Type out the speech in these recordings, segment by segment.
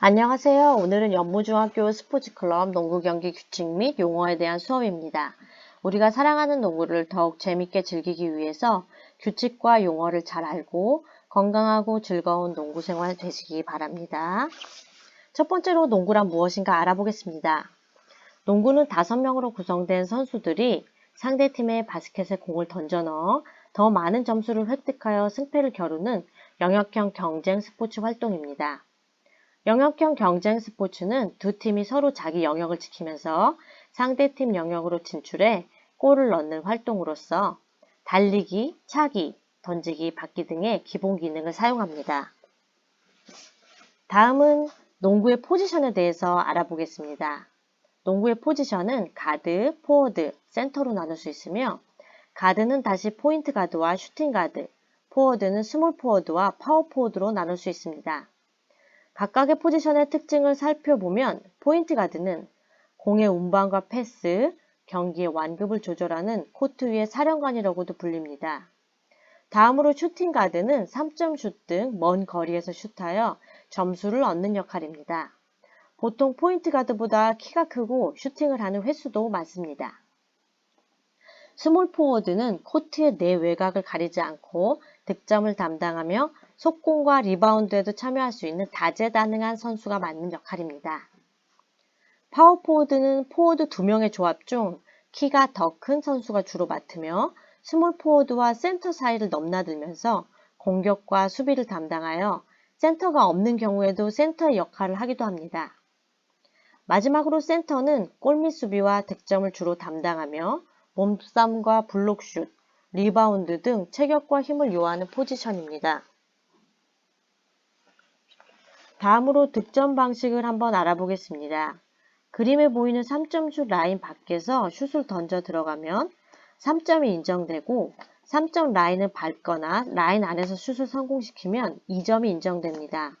안녕하세요. 오늘은 연무중학교 스포츠클럽 농구 경기 규칙 및 용어에 대한 수업입니다. 우리가 사랑하는 농구를 더욱 재밌게 즐기기 위해서 규칙과 용어를 잘 알고 건강하고 즐거운 농구 생활 되시기 바랍니다. 첫 번째로 농구란 무엇인가 알아보겠습니다. 농구는 다섯 명으로 구성된 선수들이 상대팀의 바스켓에 공을 던져 넣어 더 많은 점수를 획득하여 승패를 겨루는 영역형 경쟁 스포츠 활동입니다. 영역형 경쟁 스포츠는 두 팀이 서로 자기 영역을 지키면서 상대팀 영역으로 진출해 골을 넣는 활동으로서 달리기, 차기, 던지기, 받기 등의 기본 기능을 사용합니다. 다음은 농구의 포지션에 대해서 알아보겠습니다. 농구의 포지션은 가드, 포워드, 센터로 나눌 수 있으며 가드는 다시 포인트 가드와 슈팅 가드, 포워드는 스몰 포워드와 파워 포워드로 나눌 수 있습니다. 각각의 포지션의 특징을 살펴보면 포인트 가드는 공의 운반과 패스, 경기의 완급을 조절하는 코트 위의 사령관이라고도 불립니다. 다음으로 슈팅 가드는 3점 슛 등 먼 거리에서 슛하여 점수를 얻는 역할입니다. 보통 포인트 가드보다 키가 크고 슈팅을 하는 횟수도 많습니다. 스몰 포워드는 코트의 내 외곽을 가리지 않고 득점을 담당하며 속공과 리바운드에도 참여할 수 있는 다재다능한 선수가 맡는 역할입니다. 파워포워드는 포워드 2명의 조합 중 키가 더 큰 선수가 주로 맡으며 스몰 포워드와 센터 사이를 넘나들면서 공격과 수비를 담당하여 센터가 없는 경우에도 센터의 역할을 하기도 합니다. 마지막으로 센터는 골밑 수비와 득점을 주로 담당하며 몸싸움과 블록슛, 리바운드 등 체격과 힘을 요하는 포지션입니다. 다음으로 득점 방식을 한번 알아보겠습니다. 그림에 보이는 3점슛 라인 밖에서 슛을 던져 들어가면 3점이 인정되고 3점 라인을 밟거나 라인 안에서 슛을 성공시키면 2점이 인정됩니다.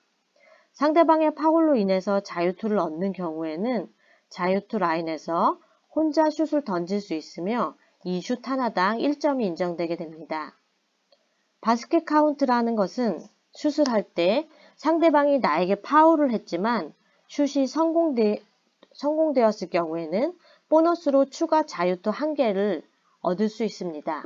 상대방의 파울로 인해서 자유투를 얻는 경우에는 자유투 라인에서 혼자 슛을 던질 수 있으며 이 슛 하나당 1점이 인정되게 됩니다. 바스켓 카운트라는 것은 슛을 할 때 상대방이 나에게 파울을 했지만 슛이 성공되, 성공되었을 경우에는 보너스로 추가 자유투 한개를 얻을 수 있습니다.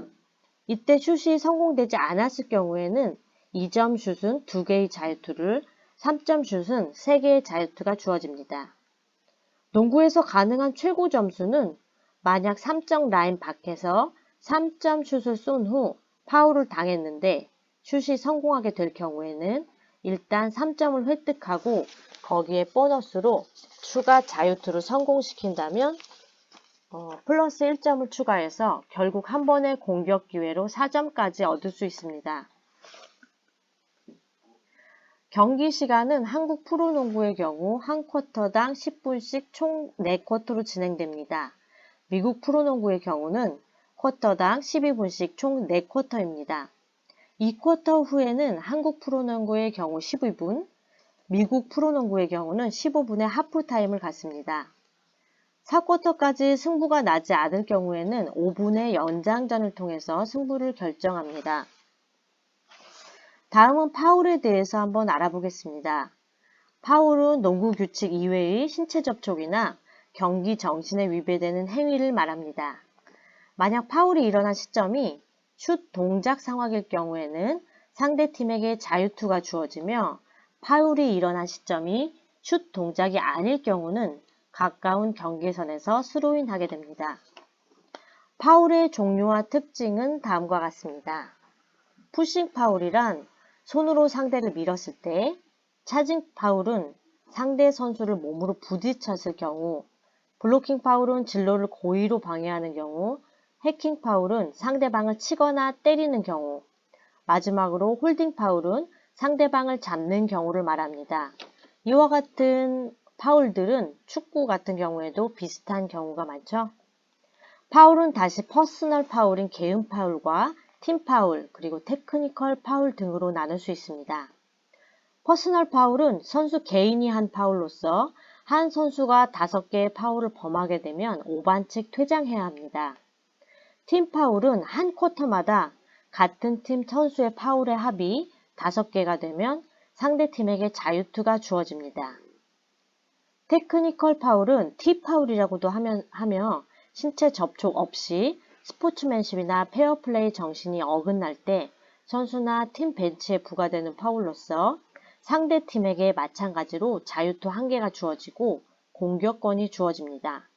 이때 슛이 성공되지 않았을 경우에는 2점 슛은 2개의 자유투를, 3점 슛은 3개의 자유투가 주어집니다. 농구에서 가능한 최고 점수는 만약 3점 라인 밖에서 3점 슛을 쏜 후 파울을 당했는데 슛이 성공하게 될 경우에는 일단 3점을 획득하고 거기에 보너스로 추가 자유투를 성공시킨다면 어, 플러스 1점을 추가해서 결국 한 번의 공격 기회로 4점까지 얻을 수 있습니다. 경기 시간은 한국 프로농구의 경우 한 쿼터당 10분씩 총 4쿼터로 진행됩니다. 미국 프로농구의 경우는 쿼터당 12분씩 총 4쿼터입니다. 2쿼터 후에는 한국 프로농구의 경우 12분, 미국 프로농구의 경우는 15분의 하프타임을 갖습니다. 4쿼터까지 승부가 나지 않을 경우에는 5분의 연장전을 통해서 승부를 결정합니다. 다음은 파울에 대해서 한번 알아보겠습니다. 파울은 농구 규칙 이외의 신체 접촉이나 경기 정신에 위배되는 행위를 말합니다. 만약 파울이 일어난 시점이 슛 동작 상황일 경우에는 상대팀에게 자유투가 주어지며 파울이 일어난 시점이 슛 동작이 아닐 경우는 가까운 경계선에서 스로인하게 됩니다. 파울의 종류와 특징은 다음과 같습니다. 푸싱 파울이란 손으로 상대를 밀었을 때, 차징 파울은 상대 선수를 몸으로 부딪혔을 경우, 블로킹 파울은 진로를 고의로 방해하는 경우, 해킹 파울은 상대방을 치거나 때리는 경우, 마지막으로 홀딩 파울은 상대방을 잡는 경우를 말합니다. 이와 같은 파울들은 축구 같은 경우에도 비슷한 경우가 많죠. 파울은 다시 퍼스널 파울인 개음 파울과 팀 파울, 그리고 테크니컬 파울 등으로 나눌 수 있습니다. 퍼스널 파울은 선수 개인이 한 파울로서 한 선수가 다섯 개의 파울을 범하게 되면 5반칙 퇴장해야 합니다. 팀 파울은 한 쿼터마다 같은 팀 선수의 파울의 합이 5개가 되면 상대 팀에게 자유투가 주어집니다. 테크니컬 파울은 T 파울이라고도 하면, 하며 신체 접촉 없이 스포츠맨십이나 페어플레이 정신이 어긋날 때 선수나 팀 벤치에 부과되는 파울로서 상대 팀에게 마찬가지로 자유투 한 개가 주어지고 공격권이 주어집니다.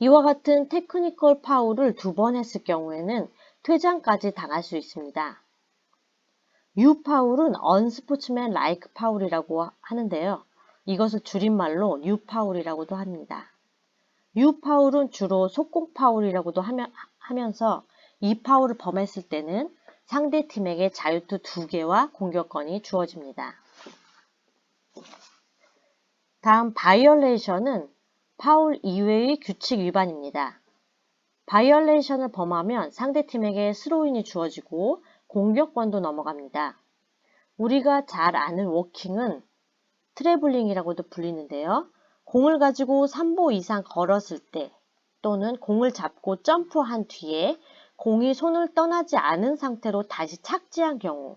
이와 같은 테크니컬 파울을 두 번 했을 경우에는 퇴장까지 당할 수 있습니다. U 파울은 언스포츠맨 라이크 파울이라고 하는데요. 이것을 줄임말로 U 파울이라고도 합니다. U 파울은 주로 속공 파울이라고도 하며, 하면 서 이 파울을 범했을 때는 상대 팀에게 자유투 두 개와 공격권이 주어집니다. 다음 바이올레이션은 파울 이외의 규칙 위반입니다. 바이올레이션을 범하면 상대팀에게 스로인이 주어지고 공격권도 넘어갑니다. 우리가 잘 아는 워킹은 트래블링이라고도 불리는데요. 공을 가지고 3보 이상 걸었을 때 또는 공을 잡고 점프한 뒤에 공이 손을 떠나지 않은 상태로 다시 착지한 경우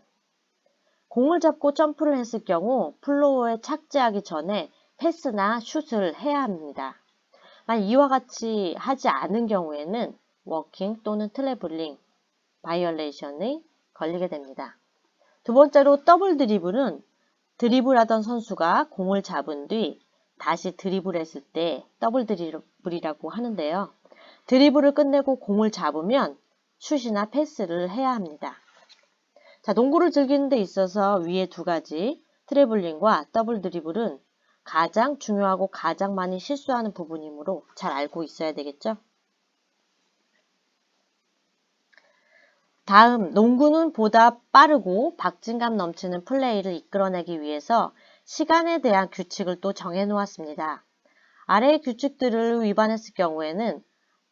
공을 잡고 점프를 했을 경우 플로어에 착지하기 전에 패스나 슛을 해야 합니다. 만약 이와 같이 하지 않은 경우에는 워킹 또는 트래블링, 바이올레이션에 걸리게 됩니다. 두 번째로 더블 드리블은 드리블하던 선수가 공을 잡은 뒤 다시 드리블했을 때 더블 드리블이라고 하는데요. 드리블을 끝내고 공을 잡으면 슛이나 패스를 해야 합니다. 자, 농구를 즐기는 데 있어서 위에 두 가지 트래블링과 더블 드리블은 가장 중요하고 가장 많이 실수하는 부분이므로 잘 알고 있어야 되겠죠? 다음, 농구는 보다 빠르고 박진감 넘치는 플레이를 이끌어내기 위해서 시간에 대한 규칙을 또 정해 놓았습니다. 아래의 규칙들을 위반했을 경우에는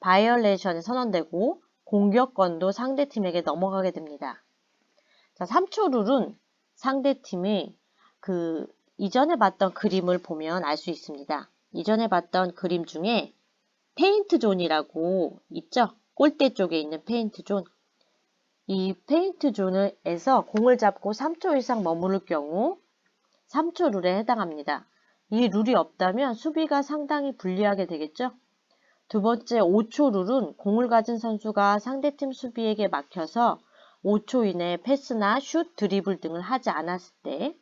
바이올레이션이 선언되고 공격권도 상대팀에게 넘어가게 됩니다. 자, 3초 룰은 상대팀이 그 이전에 봤던 그림을 보면 알 수 있습니다. 이전에 봤던 그림 중에 페인트 존이라고 있죠? 골대 쪽에 있는 페인트 존. 이 페인트 존에서 공을 잡고 3초 이상 머무를 경우 3초 룰에 해당합니다. 이 룰이 없다면 수비가 상당히 불리하게 되겠죠? 두 번째 5초 룰은 공을 가진 선수가 상대팀 수비에게 막혀서 5초 이내에 패스나 슛, 드리블 등을 하지 않았을 때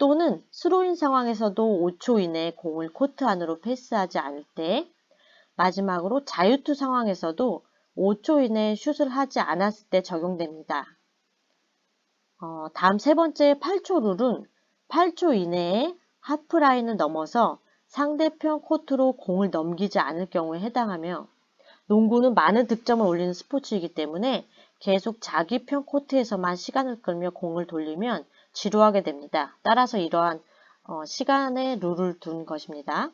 또는 스로인 상황에서도 5초 이내에 공을 코트 안으로 패스하지 않을 때 마지막으로 자유투 상황에서도 5초 이내에 슛을 하지 않았을 때 적용됩니다. 어, 다음 세 번째 8초 룰은 8초 이내에 하프라인을 넘어서 상대편 코트로 공을 넘기지 않을 경우에 해당하며 농구는 많은 득점을 올리는 스포츠이기 때문에 계속 자기 편 코트에서만 시간을 끌며 공을 돌리면 지루하게 됩니다. 따라서 이러한 어, 시간의 룰을 둔 것입니다.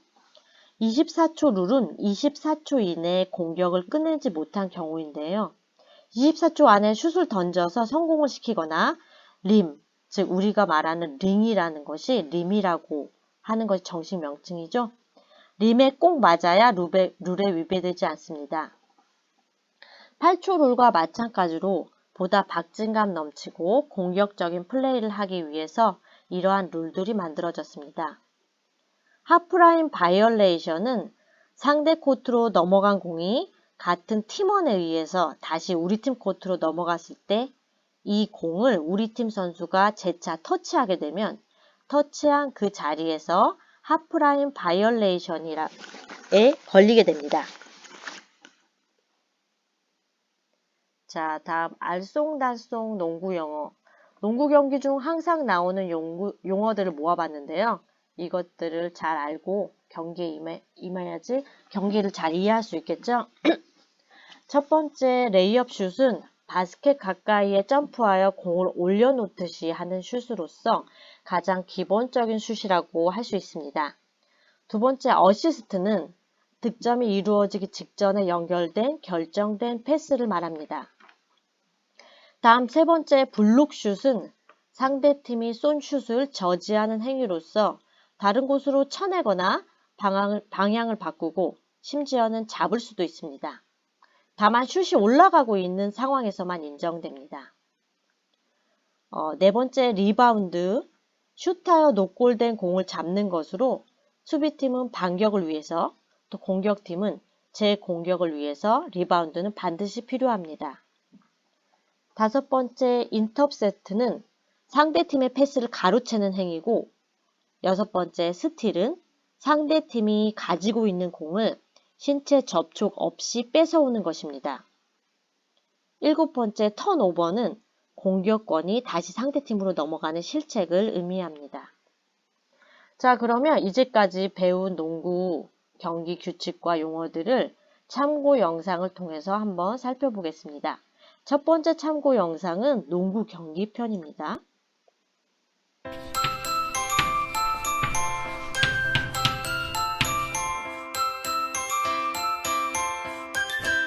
24초 룰은 24초 이내에 공격을 끝내지 못한 경우인데요. 24초 안에 슛을 던져서 성공을 시키거나 림, 즉 우리가 말하는 링이라는 것이 림이라고 하는 것이 정식 명칭이죠. 림에 꼭 맞아야 룰에, 룰에 위배되지 않습니다. 8초 룰과 마찬가지로 보다 박진감 넘치고 공격적인 플레이를 하기 위해서 이러한 룰들이 만들어졌습니다. 하프라인 바이올레이션은 상대 코트로 넘어간 공이 같은 팀원에 의해서 다시 우리 팀 코트로 넘어갔을 때 이 공을 우리 팀 선수가 재차 터치하게 되면 터치한 그 자리에서 하프라인 바이올레이션이에 걸리게 됩니다. 자, 다음 알쏭달쏭 농구 영어. 농구 경기 중 항상 나오는 용구, 용어들을 모아봤는데요. 이것들을 잘 알고 경기에 임해, 임해야지 경기를 잘 이해할 수 있겠죠? 첫 번째 레이업 슛은 바스켓 가까이에 점프하여 공을 올려놓듯이 하는 슛으로서 가장 기본적인 슛이라고 할 수 있습니다. 두 번째 어시스트는 득점이 이루어지기 직전에 연결된 결정된 패스를 말합니다. 다음 세 번째 블록슛은 상대팀이 쏜 슛을 저지하는 행위로서 다른 곳으로 쳐내거나 방향을, 방향을 바꾸고 심지어는 잡을 수도 있습니다. 다만 슛이 올라가고 있는 상황에서만 인정됩니다. 어, 네 번째 리바운드, 슛하여 노골된 공을 잡는 것으로 수비팀은 반격을 위해서, 또 공격팀은 재공격을 위해서 리바운드는 반드시 필요합니다. 다섯 번째 인터셉트는 상대팀의 패스를 가로채는 행위고, 여섯 번째 스틸은 상대팀이 가지고 있는 공을 신체 접촉 없이 뺏어오는 것입니다. 일곱 번째 턴오버는 공격권이 다시 상대팀으로 넘어가는 실책을 의미합니다. 자, 그러면 이제까지 배운 농구 경기 규칙과 용어들을 참고 영상을 통해서 한번 살펴보겠습니다. 첫 번째 참고 영상은 농구 경기 편입니다.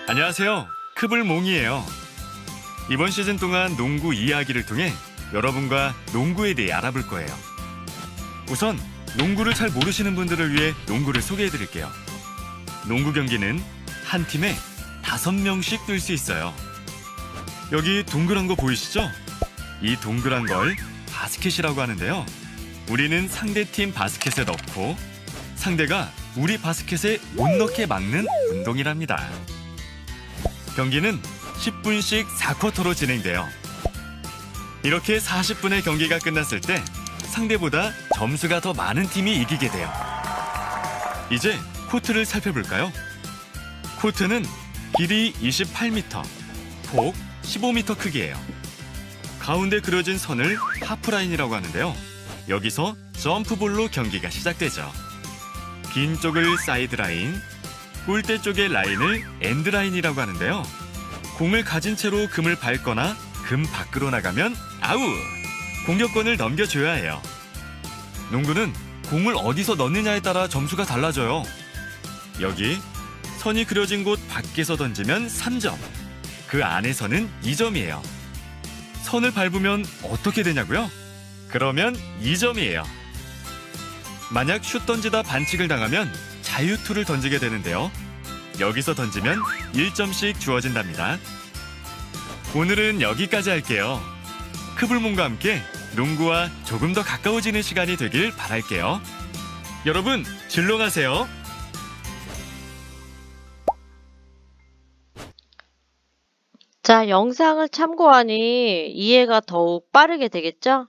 안녕하세요. 크블몽이에요. 이번 시즌 동안 농구 이야기를 통해 여러분과 농구에 대해 알아볼 거예요. 우선 농구를 잘 모르시는 분들을 위해 농구를 소개해 드릴게요. 농구 경기는 한 팀에 다섯 명씩 뛸 수 있어요. 여기 동그란 거 보이시죠? 이 동그란 걸 바스켓이라고 하는데요. 우리는 상대팀 바스켓에 넣고 상대가 우리 바스켓에 못 넣게 막는 운동이랍니다. 경기는 10분씩 4쿼터로 진행돼요. 이렇게 40분의 경기가 끝났을 때 상대보다 점수가 더 많은 팀이 이기게 돼요. 이제 코트를 살펴볼까요? 코트는 길이 28m, 폭 15m 크기예요. 가운데 그려진 선을 하프라인이라고 하는데요. 여기서 점프볼로 경기가 시작되죠. 긴 쪽을 사이드라인, 골대 쪽의 라인을 엔드라인이라고 하는데요. 공을 가진 채로 금을 밟거나 금 밖으로 나가면 아웃! 공격권을 넘겨줘야 해요. 농구는 공을 어디서 넣느냐에 따라 점수가 달라져요. 여기 선이 그려진 곳 밖에서 던지면 3점, 그 안에서는 2점이에요. 선을 밟으면 어떻게 되냐고요? 그러면 2점이에요. 만약 슛 던지다 반칙을 당하면 자유투를 던지게 되는데요. 여기서 던지면 1점씩 주어진답니다. 오늘은 여기까지 할게요. 크블몬과 함께 농구와 조금 더 가까워지는 시간이 되길 바랄게요. 여러분, 진롱하세요. 자, 영상을 참고하니 이해가 더욱 빠르게 되겠죠?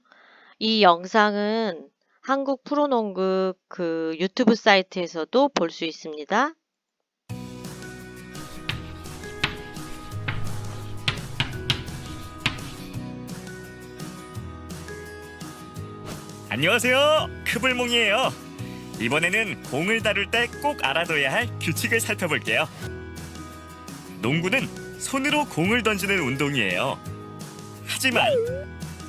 이 영상은 한국 프로농구 그 유튜브 사이트에서도 볼 수 있습니다. 안녕하세요. 크블몽이에요. 이번에는 공을 다룰 때 꼭 알아둬야 할 규칙을 살펴볼게요. 농구는 손으로 공을 던지는 운동이에요. 하지만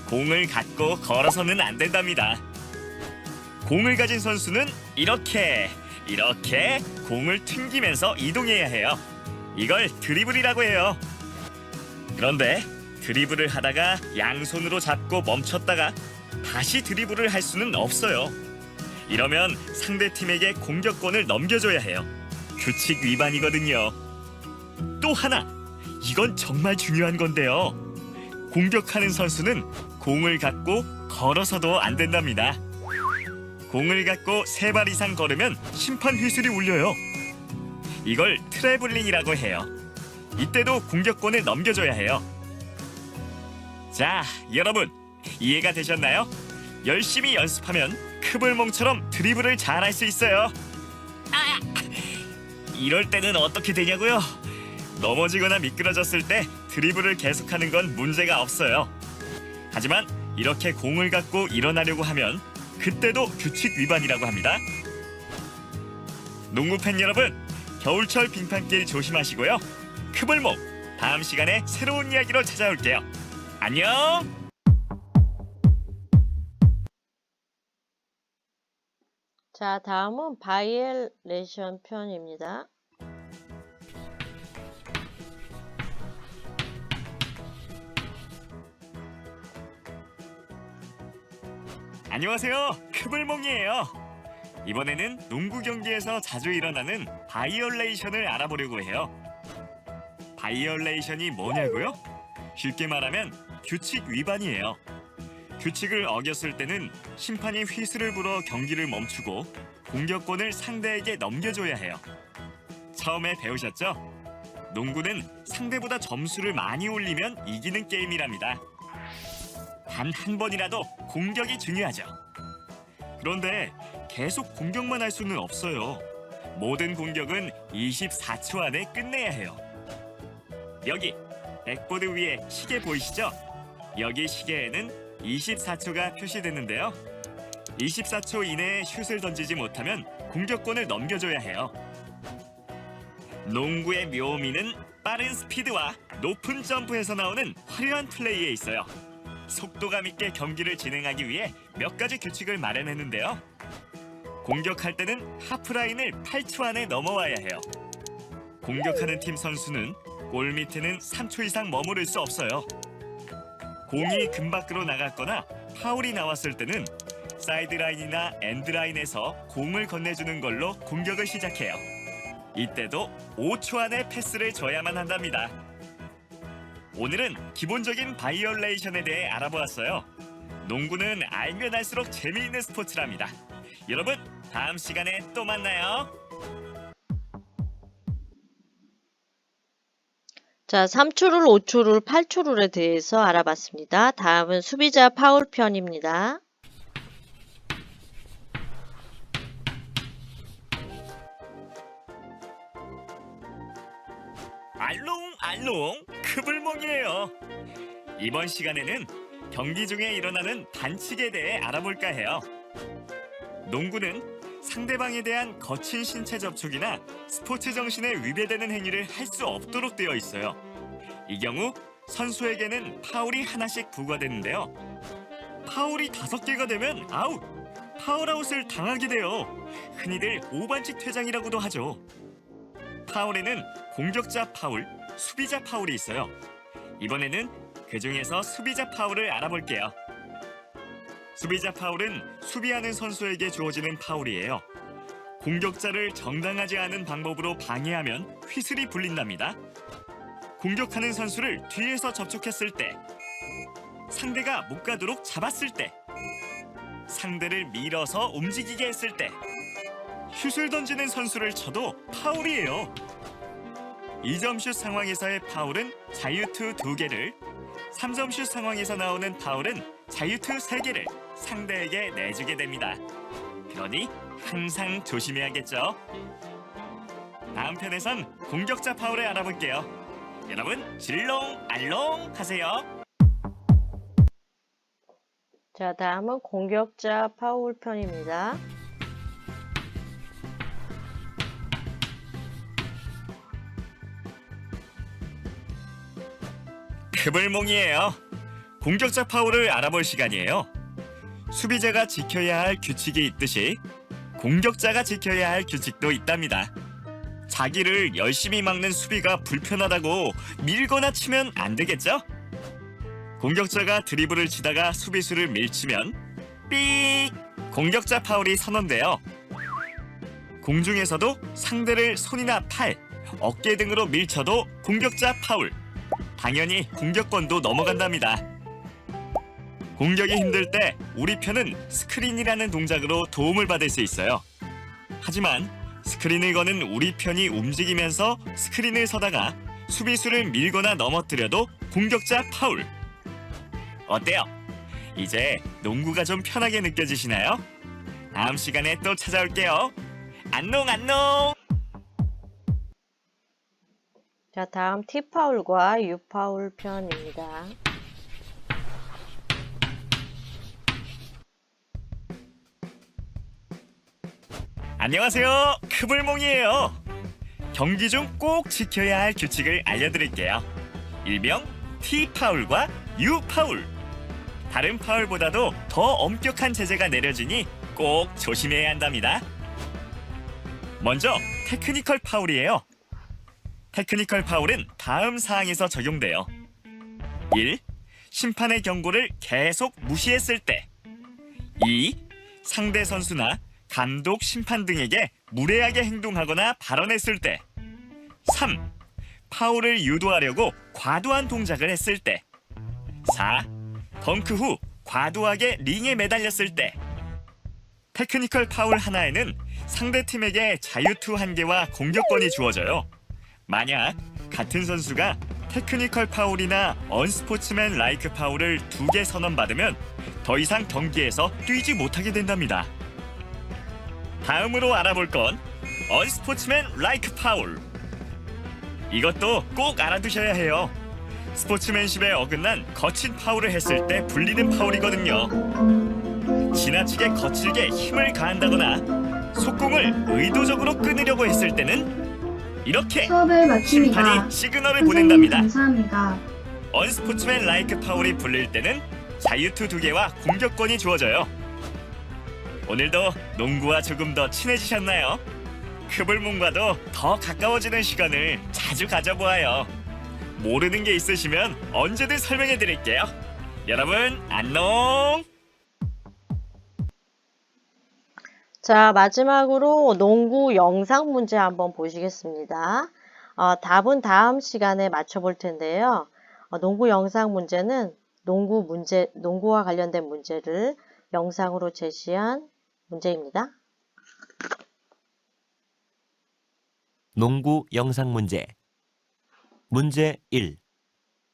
공을 갖고 걸어서는 안 된답니다. 공을 가진 선수는 이렇게 이렇게 공을 튕기면서 이동해야 해요. 이걸 드리블이라고 해요. 그런데 드리블을 하다가 양손으로 잡고 멈췄다가 다시 드리블을 할 수는 없어요. 이러면 상대 팀에게 공격권을 넘겨줘야 해요. 규칙 위반이거든요. 또 하나, 이건 정말 중요한 건데요. 공격하는 선수는 공을 갖고 걸어서도 안 된답니다. 공을 갖고 세 발 이상 걸으면 심판 휘슬이 울려요. 이걸 트래블링이라고 해요. 이때도 공격권을 넘겨줘야 해요. 자, 여러분 이해가 되셨나요? 열심히 연습하면 크블몽처럼 드리블을 잘할 수 있어요. 아! 이럴 때는 어떻게 되냐고요? 넘어지거나 미끄러졌을 때 드리블을 계속하는 건 문제가 없어요. 하지만 이렇게 공을 갖고 일어나려고 하면 그때도 규칙 위반이라고 합니다. 농구 팬 여러분, 겨울철 빙판길 조심하시고요. 크블몽 다음 시간에 새로운 이야기로 찾아올게요. 안녕. 자, 다음은 바이엘레이션 편입니다. 안녕하세요. 크블몽이에요. 이번에는 농구 경기에서 자주 일어나는 바이올레이션을 알아보려고 해요. 바이올레이션이 뭐냐고요? 쉽게 말하면 규칙 위반이에요. 규칙을 어겼을 때는 심판이 휘슬을 불어 경기를 멈추고 공격권을 상대에게 넘겨줘야 해요. 처음에 배우셨죠? 농구는 상대보다 점수를 많이 올리면 이기는 게임이랍니다. 단 한 번이라도 공격이 중요하죠. 그런데 계속 공격만 할 수는 없어요. 모든 공격은 24초 안에 끝내야 해요. 여기 백보드 위에 시계 보이시죠? 여기 시계에는 24초가 표시되는데요. 24초 이내에 슛을 던지지 못하면 공격권을 넘겨줘야 해요. 농구의 묘미는 빠른 스피드와 높은 점프에서 나오는 화려한 플레이에 있어요. 속도감 있게 경기를 진행하기 위해 몇 가지 규칙을 마련했는데요. 공격할 때는 하프라인을 8초 안에 넘어와야 해요. 공격하는 팀 선수는 골 밑에는 3초 이상 머무를 수 없어요. 공이 금 밖으로 나갔거나 파울이 나왔을 때는 사이드라인이나 엔드라인에서 공을 건네주는 걸로 공격을 시작해요. 이때도 5초 안에 패스를 줘야만 한답니다. 오늘은 기본적인 바이올레이션에 대해 알아보았어요. 농구는 알면 알수록 재미있는 스포츠랍니다. 여러분, 다음 시간에 또 만나요. 자, 3초룰, 5초룰, 8초룰에 대해서 알아봤습니다. 다음은 수비자 파울 편입니다. 알롱 알롱 크블몽이에요. 이번 시간에는 경기 중에 일어나는 반칙에 대해 알아볼까 해요. 농구는 상대방에 대한 거친 신체 접촉이나 스포츠 정신에 위배되는 행위를 할 수 없도록 되어 있어요. 이 경우 선수에게는 파울이 하나씩 부과되는데요. 파울이 다섯 개가 되면 아웃! 파울아웃을 당하게 돼요. 흔히들 오반칙 퇴장이라고도 하죠. 파울에는 공격자 파울, 수비자 파울이 있어요. 이번에는 그 중에서 수비자 파울을 알아볼게요. 수비자 파울은 수비하는 선수에게 주어지는 파울이에요. 공격자를 정당하지 않은 방법으로 방해하면 휘슬이 불린답니다. 공격하는 선수를 뒤에서 접촉했을 때, 상대가 못 가도록 잡았을 때, 상대를 밀어서 움직이게 했을 때, 슛을 던지는 선수를 쳐도 파울이에요. 2점 슛 상황에서의 파울은 자유투 2개를, 3점 슛 상황에서 나오는 파울은 자유투 3개를 상대에게 내주게 됩니다. 그러니 항상 조심해야겠죠. 다음 편에선 공격자 파울을 알아볼게요. 여러분 질롱 알롱 하세요. 자, 다음은 공격자 파울 편입니다. 크블몽이에요. 공격자 파울을 알아볼 시간이에요. 수비자가 지켜야 할 규칙이 있듯이 공격자가 지켜야 할 규칙도 있답니다. 자기를 열심히 막는 수비가 불편하다고 밀거나 치면 안 되겠죠? 공격자가 드리블을 치다가 수비수를 밀치면 삑! 공격자 파울이 선언돼요. 공중에서도 상대를 손이나 팔, 어깨 등으로 밀쳐도 공격자 파울. 당연히 공격권도 넘어간답니다. 공격이 힘들 때 우리 편은 스크린이라는 동작으로 도움을 받을 수 있어요. 하지만 스크린을 거는 우리 편이 움직이면서 스크린을 서다가 수비수를 밀거나 넘어뜨려도 공격자 파울. 어때요? 이제 농구가 좀 편하게 느껴지시나요? 다음 시간에 또 찾아올게요. 안녕 안녕. 자, 다음 T 파울과 U 파울 편입니다. 안녕하세요. 크블몽이에요. 경기 중 꼭 지켜야 할 규칙을 알려드릴게요. 일명 T 파울과 U 파울. 다른 파울보다도 더 엄격한 제재가 내려지니 꼭 조심해야 한답니다. 먼저 테크니컬 파울이에요. 테크니컬 파울은 다음 사항에서 적용돼요. 1. 심판의 경고를 계속 무시했을 때. 2. 상대 선수나 감독, 심판 등에게 무례하게 행동하거나 발언했을 때. 3. 파울을 유도하려고 과도한 동작을 했을 때. 4. 덩크 후 과도하게 링에 매달렸을 때 테크니컬 파울 하나에는 상대 팀에게 자유투 한 개와 공격권이 주어져요. 만약 같은 선수가 테크니컬 파울이나 언스포츠맨 라이크 파울을 두 개 선언받으면 더 이상 경기에서 뛰지 못하게 된답니다. 다음으로 알아볼 건 언스포츠맨 라이크 파울. 이것도 꼭 알아두셔야 해요. 스포츠맨십에 어긋난 거친 파울을 했을 때 불리는 파울이거든요. 지나치게 거칠게 힘을 가한다거나 속공을 의도적으로 끊으려고 했을 때는 이렇게 수업을 마칩니다. 심판이 시그널을 선생님 보낸답니다. 감사합니다. 언스포츠맨 라이크 파울이 불릴 때는 자유투 두 개와 공격권이 주어져요. 오늘도 농구와 조금 더 친해지셨나요? 크블문과도 더 가까워지는 시간을 자주 가져보아요. 모르는 게 있으시면 언제든 설명해 드릴게요. 여러분 안녕. 자, 마지막으로 농구 영상 문제 한번 보시겠습니다. 어, 답은 다음 시간에 맞춰볼 텐데요. 어, 농구 영상 문제는 농구 문제, 농구와 관련된 문제를 영상으로 제시한 문제입니다. 농구 영상 문제. 문제 1.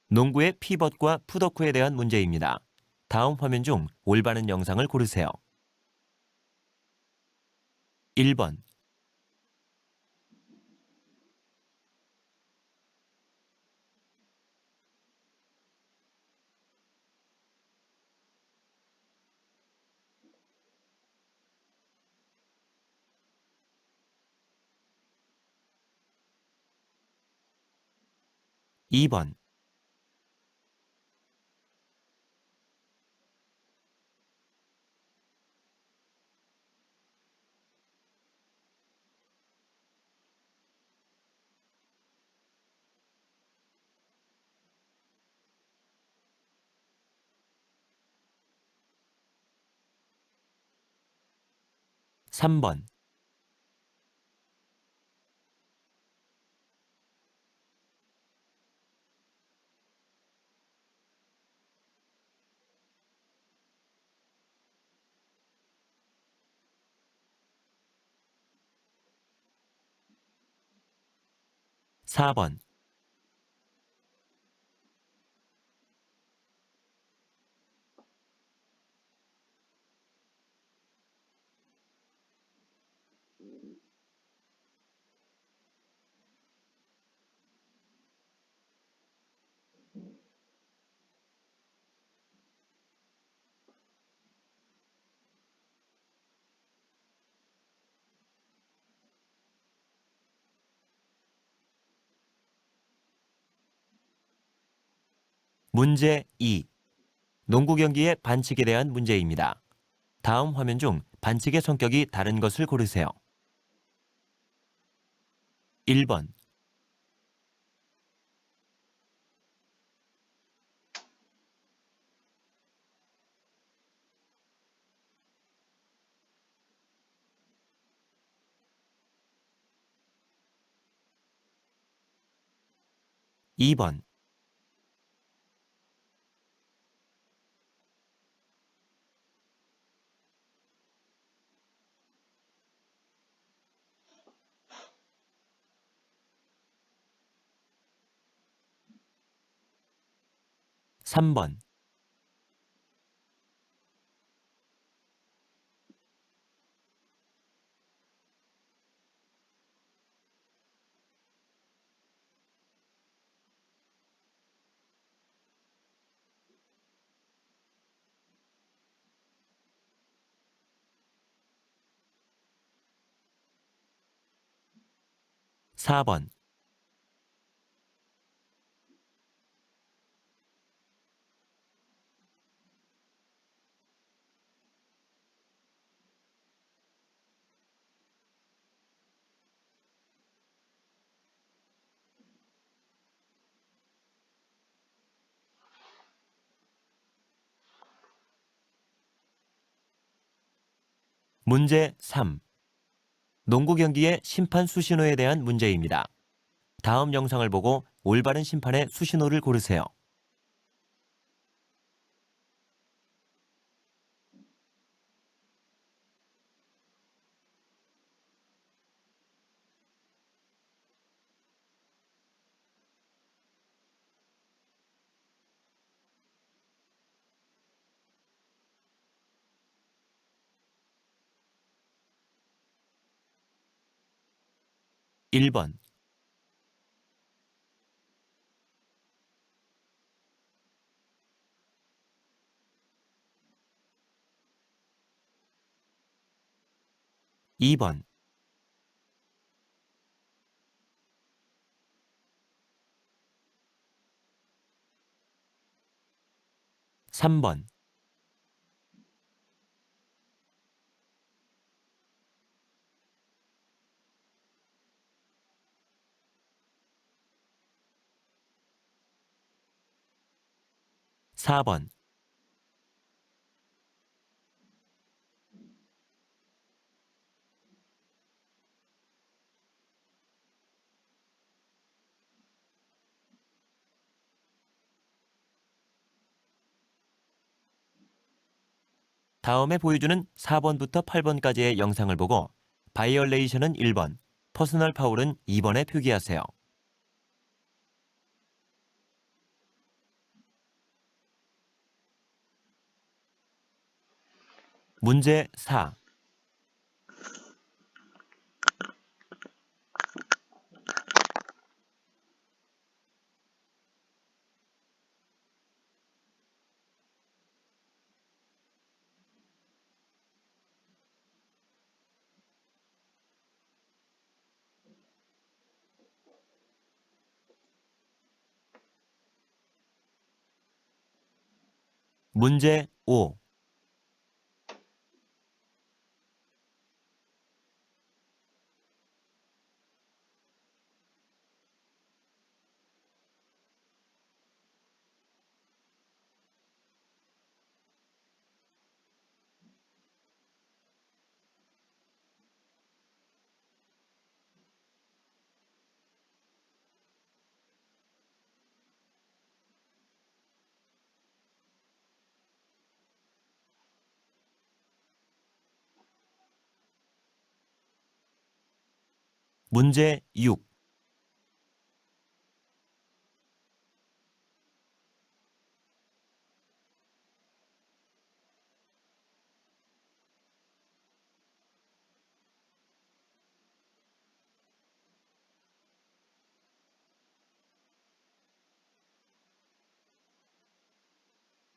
농구의 피벗과 풋워크에 대한 문제입니다. 다음 화면 중 올바른 영상을 고르세요. 1번. 2번. 3번. 4번. ' 문제 2. 농구 경기의 반칙에 대한 문제입니다. 다음 화면 중 반칙의 성격이 다른 것을 고르세요. 1번. 2번. 3번. 4번. ' 문제 3. 농구 경기의 심판 수신호에 대한 문제입니다. 다음 영상을 보고 올바른 심판의 수신호를 고르세요. 1번, 2번, 3번, 4번, 다음에 보여주는 4번부터 8번까지의 영상을 보고 바이올레이션은 1번, 퍼스널 파울은 2번에 표기하세요. 문제 4. 문제 5. 문제 6.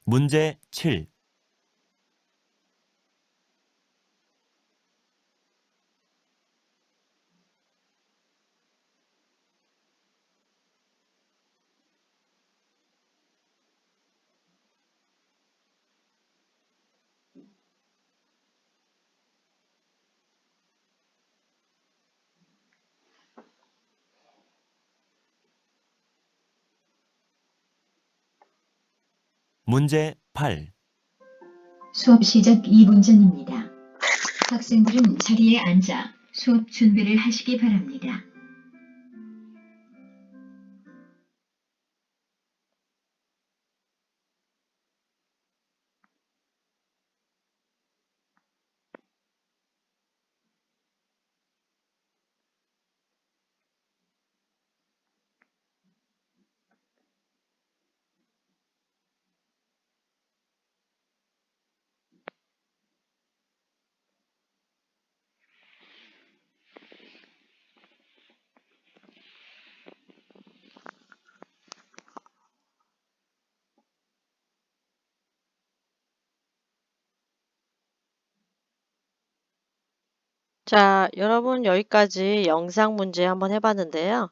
문제 7. 문제 8. 수업 시작 2분 전입니다. 학생들은 자리에 앉아 수업 준비를 하시기 바랍니다. 자, 여러분 여기까지 영상 문제 한번 해봤는데요.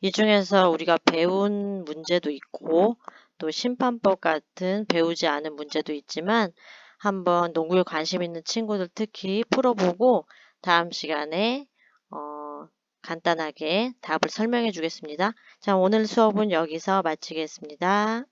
이 중에서 우리가 배운 문제도 있고 또 심판법 같은 배우지 않은 문제도 있지만 한번 농구에 관심 있는 친구들 특히 풀어보고 다음 시간에 어, 간단하게 답을 설명해 주겠습니다. 자, 오늘 수업은 여기서 마치겠습니다.